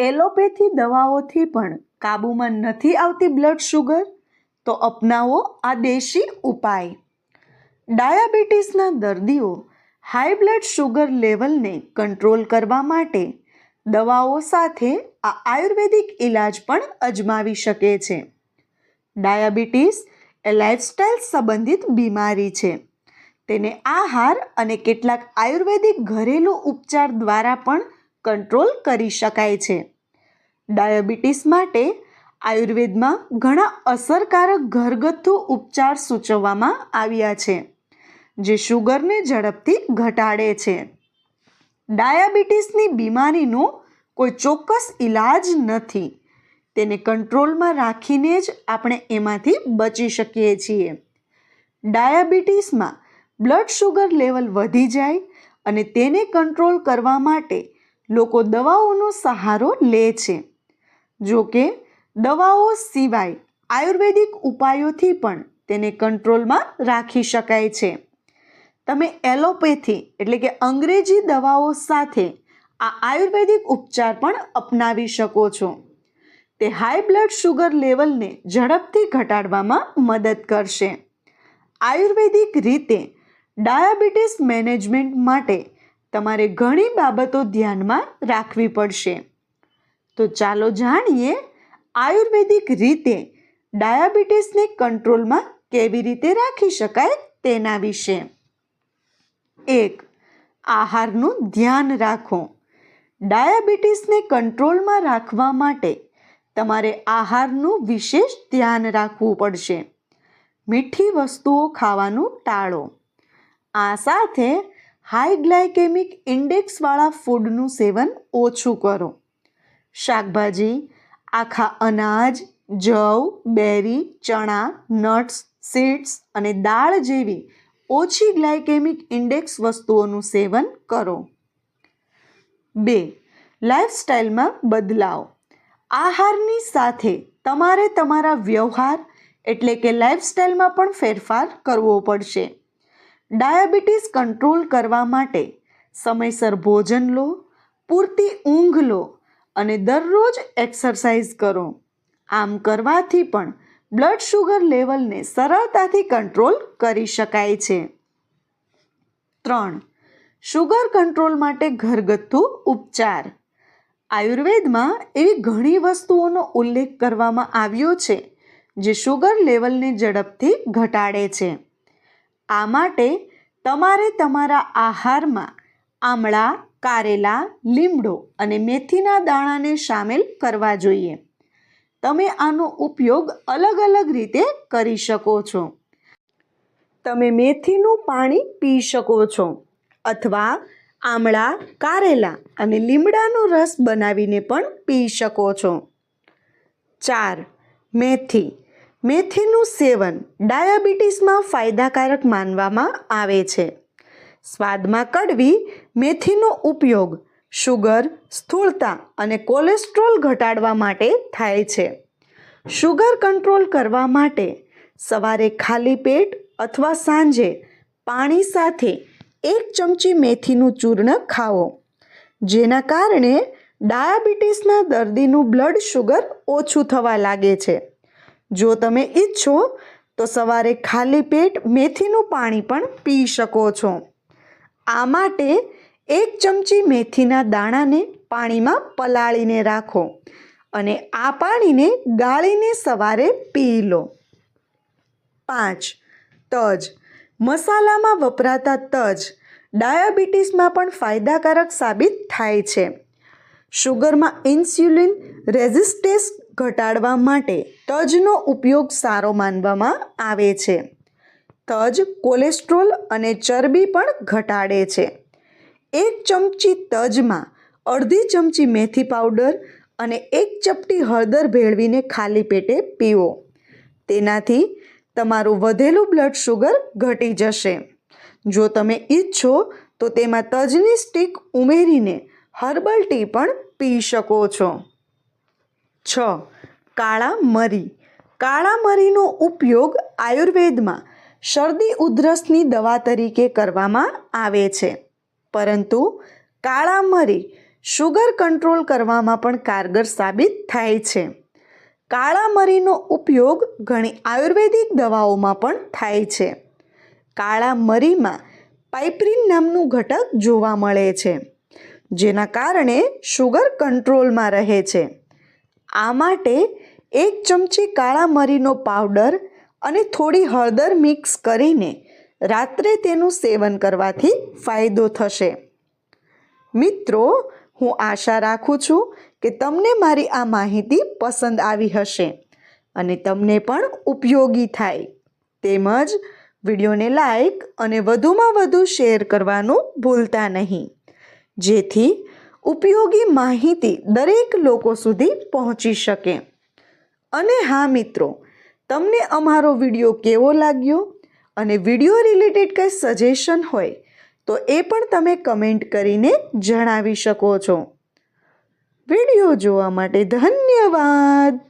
Allopathy દવાઓથી પણ કાબૂમાં નથી આવતી બ્લડ શુગર તો અપનાવો આ દેશી ઉપાય. ડાયાબિટીસના દર્દીઓ હાઈ બ્લડ શુગર લેવલને કંટ્રોલ કરવા માટે દવાઓ સાથે આ આયુર્વેદિક ઇલાજ પણ અજમાવી શકે છે. ડાયાબિટીસ એ લાઇફસ્ટાઇલ સંબંધિત બીમારી છે. તેને આહાર અને કેટલાક આયુર્વેદિક ઘરેલું ઉપચાર દ્વારા પણ કંટ્રોલ કરી શકાય છે. ડાયાબિટીસ માટે આયુર્વેદમાં ઘણા અસરકારક ઘરગથ્થુ ઉપચાર સૂચવવામાં આવ્યા છે, જે શુગરને ઝડપથી ઘટાડે છે. ડાયાબિટીસની બીમારીનો કોઈ ચોક્કસ ઈલાજ નથી, તેને કંટ્રોલમાં રાખીને જ આપણે એમાંથી બચી શકીએ છીએ. ડાયાબિટીસમાં બ્લડ શુગર લેવલ વધી જાય અને તેને કંટ્રોલ કરવા માટે લોકો દવાઓનો સહારો લે છે. જો કે દવાઓ સિવાય આયુર્વેદિક ઉપાયોથી પણ તેને કંટ્રોલમાં રાખી શકાય છે. તમે એલોપેથી એટલે કે અંગ્રેજી દવાઓ સાથે આ આયુર્વેદિક ઉપચાર પણ અપનાવી શકો છો. તે હાઈ બ્લડ શુગર લેવલને ઝડપથી ઘટાડવામાં મદદ કરશે. આયુર્વેદિક રીતે ડાયાબિટીસ મેનેજમેન્ટ માટે તમારે ઘણી બાબતો ધ્યાનમાં રાખવી પડશે. તો ચાલો જાણીએ આયુર્વેદિક રીતે ડાયાબિટીસને કંટ્રોલમાં કેવી રીતે રાખી શકાય તેના વિશે. એક, આહારનું ધ્યાન રાખો. ડાયાબિટીસને કંટ્રોલમાં રાખવા માટે તમારે આહારનું વિશેષ ધ્યાન રાખવું પડશે. મીઠી વસ્તુઓ ખાવાનું ટાળો. આ સાથે હાઈ ગ્લાયકેમિક ઇન્ડેક્સવાળા ફૂડનું સેવન ઓછું કરો. શાકભાજી, આખા અનાજ, જવ, બેરી, ચણા, નટ્સ, સીડ્સ અને દાળ જેવી ઓછી ગ્લાયકેમિક ઇન્ડેક્સ વસ્તુઓનું સેવન કરો. બે, લાઈફસ્ટાઈલમાં બદલાવ. આહારની સાથે તમારે તમારા વ્યવહાર એટલે કે લાઈફસ્ટાઈલમાં પણ ફેરફાર કરવો પડશે. ડાયાબિટીસ કંટ્રોલ કરવા માટે સમયસર ભોજન લો, પૂરતી ઊંઘ લો અને દરરોજ એક્સરસાઇઝ કરો. આમ કરવાથી પણ બ્લડ શુગર લેવલને સરળતાથી કંટ્રોલ કરી શકાય છે. ત્રણ શુગર કંટ્રોલ માટે ઘરગથ્થુ ઉપચાર. આયુર્વેદમાં એવી ઘણી વસ્તુઓનો ઉલ્લેખ કરવામાં આવ્યો છે, જે શુગર લેવલને ઝડપથી ઘટાડે છે. આ માટે તમારે તમારા આહારમાં આમળા, કારેલા, લીમડો અને મેથીના દાણાને સામેલ કરવા જોઈએ. તમે આનો ઉપયોગ અલગ અલગ રીતે કરી શકો છો. તમે મેથીનું પાણી પી શકો છો અથવા આમળા, કારેલા અને લીમડાનો રસ બનાવીને પણ પી શકો છો. ચાર, મેથી. મેથીનું સેવન ડાયાબિટીસમાં ફાયદાકારક માનવામાં આવે છે. સ્વાદમાં કડવી, મેથીનો ઉપયોગ શુગર સ્થૂળતા અને કોલેસ્ટ્રોલ ઘટાડવા માટે થાય છે. શુગર કંટ્રોલ કરવા માટે સવારે ખાલી પેટ અથવા સાંજે પાણી સાથે એક ચમચી મેથીનું ચૂર્ણ ખાવો જેના કારણે ડાયાબિટીસના દર્દીનું બ્લડ શુગર ઓછું થવા લાગે છે. જો તમે ઈચ્છો તો સવારે ખાલી પેટ મેથીનું પાણી પણ પી શકો છો. આ માટે એક ચમચી મેથીના દાણાને પાણીમાં પલાળીને રાખો અને આ પાણીને ગાળીને સવારે પી લો. પાંચ, તજ. મસાલામાં વપરાતા તજ ડાયાબિટીસમાં પણ ફાયદાકારક સાબિત થાય છે. શુગરમાં ઇન્સ્યુલિન રેઝિસ્ટેન્સ ઘટાડવા માટે તજનો ઉપયોગ સારો માનવામાં આવે છે. તજ કોલેસ્ટ્રોલ અને ચરબી પણ ઘટાડે છે. એક ચમચી તજમાં અડધી ચમચી મેથી પાવડર અને એક ચપટી હળદર ભેળવીને ખાલી પેટે પીવો. તેનાથી તમારું વધેલું બ્લડ શુગર ઘટી જશે. જો તમે ઈચ્છો તો તેમાં તજની સ્ટીક ઉમેરીને હર્બલ ટી પણ પી શકો છો. છ. કાળા મરી. કાળા મરીનો ઉપયોગ આયુર્વેદમાં શરદી ઉધરસની દવા તરીકે કરવામાં આવે છે. પરંતુ કાળા મરી શુગર કંટ્રોલ કરવામાં પણ કારગર સાબિત થાય છે. કાળા મરીનો ઉપયોગ ઘણી આયુર્વેદિક દવાઓમાં પણ થાય છે. કાળા મરીમાં પાઇપ્રિન નામનું ઘટક જોવા મળે છે, જેના કારણે શુગર કંટ્રોલમાં રહે છે. આ માટે એક ચમચી કાળા મરીનો પાવડર અને થોડી હળદર મિક્સ કરીને રાત્રે તેનું સેવન કરવાથી ફાયદો થશે. મિત્રો, હું આશા રાખું છું કે તમને મારી આ માહિતી પસંદ આવી હશે અને તમને પણ ઉપયોગી થાય. તેમજ વિડીયોને લાઈક અને વધુમાં વધુ શેર કરવાનું ભૂલતા નહીં. જેથી ઉપયોગી માહિતી દરેક લોકો સુધી પહોંચી શકે. અને હા મિત્રો તમને અમારો વીડિયો કેવો લાગ્યો અને વીડિયો રિલેટેડ કંઈ સજેશન હોય, તો એ પણ તમે કમેન્ટ કરીને જણાવી શકો છો. વીડિયો જોવા માટે ધન્યવાદ!